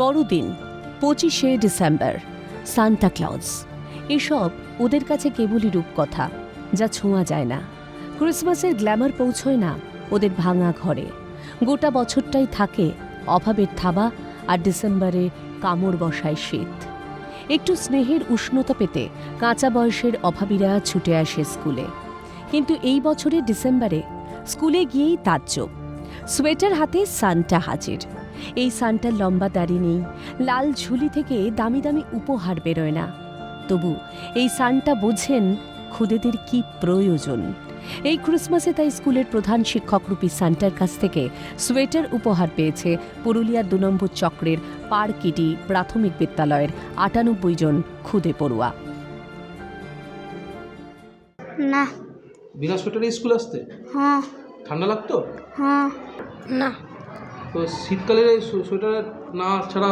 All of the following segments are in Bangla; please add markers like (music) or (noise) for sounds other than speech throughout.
বড়দিন, পঁচিশে ডিসেম্বর সান্টা ক্লজ। এসব ওদের কাছে কেবলই রূপকথা, যা ছোঁয়া যায় না। ক্রিসমাসের গ্ল্যামার পৌঁছয় না ওদের ভাঙা ঘরে। গোটা বছরটাই থাকে অভাবের থাবা আর ডিসেম্বরে কামড় বসায় শীত। একটু স্নেহের উষ্ণতা পেতে কাঁচা বয়সের অভাবীরা ছুটে আসে স্কুলে। কিন্তু এই বছরের ডিসেম্বরে স্কুলে গিয়েই তাজ্জব। সোয়েটার হাতে সান্টা হাজির। এই সানটার লম্বা দাড়ি নেই লাল ঝুলি থেকে দামি দামি উপহার বেরোয় না। তবু এই সানটা বোঝেন খুদেদের কি প্রয়োজন। এই ক্রিসমাসে তাই স্কুলের প্রধান শিক্ষক শিক্ষকরূপী সান্টার কাছ থেকে সোয়েটার উপহার পেয়েছে পুরুলিয়ার দু নম্বর চক্রের পারকিডি প্রাথমিক বিদ্যালয়ের আটানব্বই জন খুদে পড়ুয়া। না। বিনা সোয়েটারে স্কুল আসতে? হ্যাঁ। ঠান্ডা লাগতো? হ্যাঁ। না। তো শীতকালে সো- সোয়েটার না ছাড়া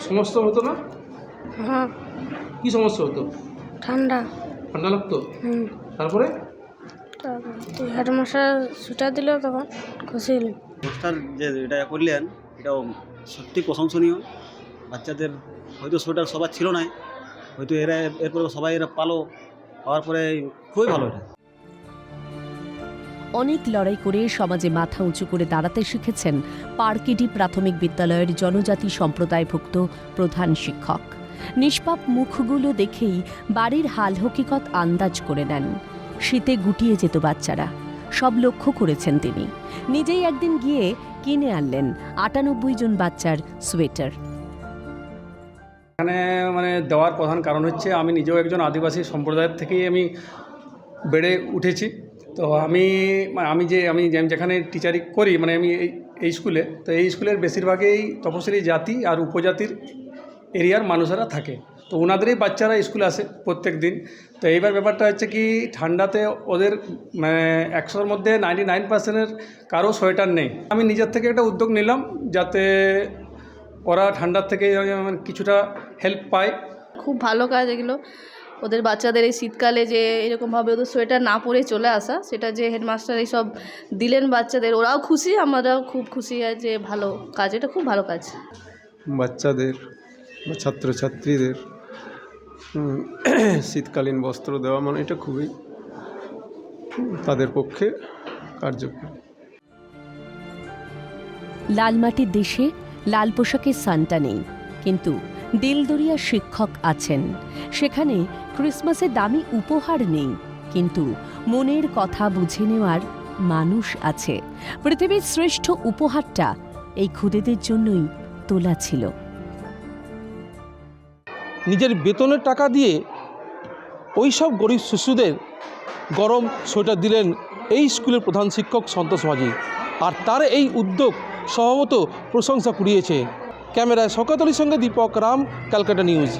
সমস্যা হতো না? হ্যাঁ। কি সমস্যা হতো? ঠান্ডা। ঠান্ডা লাগতো? তারপরে? হেডমাস্টার ছুটা দিল তখন খুশি হলাম মাস্টার যে এটা করলেন এটাও সত্যি প্রশংসনীয়। বাচ্চাদের হয়তো সোয়েটার সবার ছিল না হয়তো এরা এরপরে সবাই এরা পালো পাওয়ার পরে খুবই ভালো এটা। অনেক লড়াই করে সমাজে মাথা উঁচু করে দাঁড়াতে শিখেছেন পার্কিডি প্রাথমিক বিদ্যালয়ের জনজাতি সম্প্রদায়ভুক্ত প্রধান শিক্ষক। নিষ্পাপ মুখগুলো দেখেই বাড়ির হাল হকিকত আন্দাজ করে নেন। শীতে গুটিয়ে যেত বাচ্চারা। সব লক্ষ্য করেছেন তিনি। নিজেই একদিন গিয়ে কিনে আনলেন আটানব্বই জন বাচ্চার সোয়েটার। এখানে মানে দেওয়ার প্রধান কারণ হচ্ছে আমি নিজেও একজন আদিবাসী সম্প্রদায়ের থেকেই আমি বেড়ে উঠেছি। তো আমি মানে আমি যে, আমি যেখানে টিচারি করি মানে আমি এই এই স্কুলে তো এই স্কুলের বেশিরভাগই তপশিলি জাতি আর উপজাতির এরিয়ার মানুষেরা থাকে। তো ওনাদেরই বাচ্চারা স্কুলে আসে প্রত্যেক দিন তো এইবার ব্যাপারটা হচ্ছে কি, ঠান্ডাতে ওদের মানে একশোর মধ্যে নাইনটি নাইন পার্সেন্টের কারও সোয়েটার নেই। আমি নিজের থেকে একটা উদ্যোগ নিলাম যাতে ওরা ঠান্ডার থেকে মানে কিছুটা হেল্প পায়। খুব ভালো কাজ এগুলো। ওদের বাচ্চাদের এই শীতকালে যে এরকমভাবে ওদের সোয়েটার না পরে চলে আসা সেটা যে হেডমাস্টার এইসব দিলেন বাচ্চাদের ওরাও খুশি আমরাও খুব খুশি হয় যে ভালো কাজ এটা খুব ভালো কাজ। বাচ্চাদের বা ছাত্রছাত্রীদের (clears throat) শীতকালীন বস্ত্র দেওয়া মানে এটা খুবই তাদের পক্ষে কার্যকর। লাল মাটির দেশে লাল পোশাকের সান্টা নেই কিন্তু দিলদরিয়া শিক্ষক আছেন। সেখানে ক্রিসমাসে দামি উপহার নেই, কিন্তু মনের কথা বুঝে নেওয়ার মানুষ আছে। পৃথিবীর শ্রেষ্ঠ উপহারটা এই খুদেদের জন্যই তোলা ছিল। নিজের বেতনের টাকা দিয়ে ওই সব গরিব শিশুদের গরম সোয়েটার দিলেন এই স্কুলের প্রধান শিক্ষক সন্তোষ মাঝি। আর তার এই উদ্যোগ স্বভাবত প্রশংসা কুড়িয়েছে। ক্যামেরায় শকাতলির সঙ্গে দীপক রাম ক্যালকাটা নিউজ।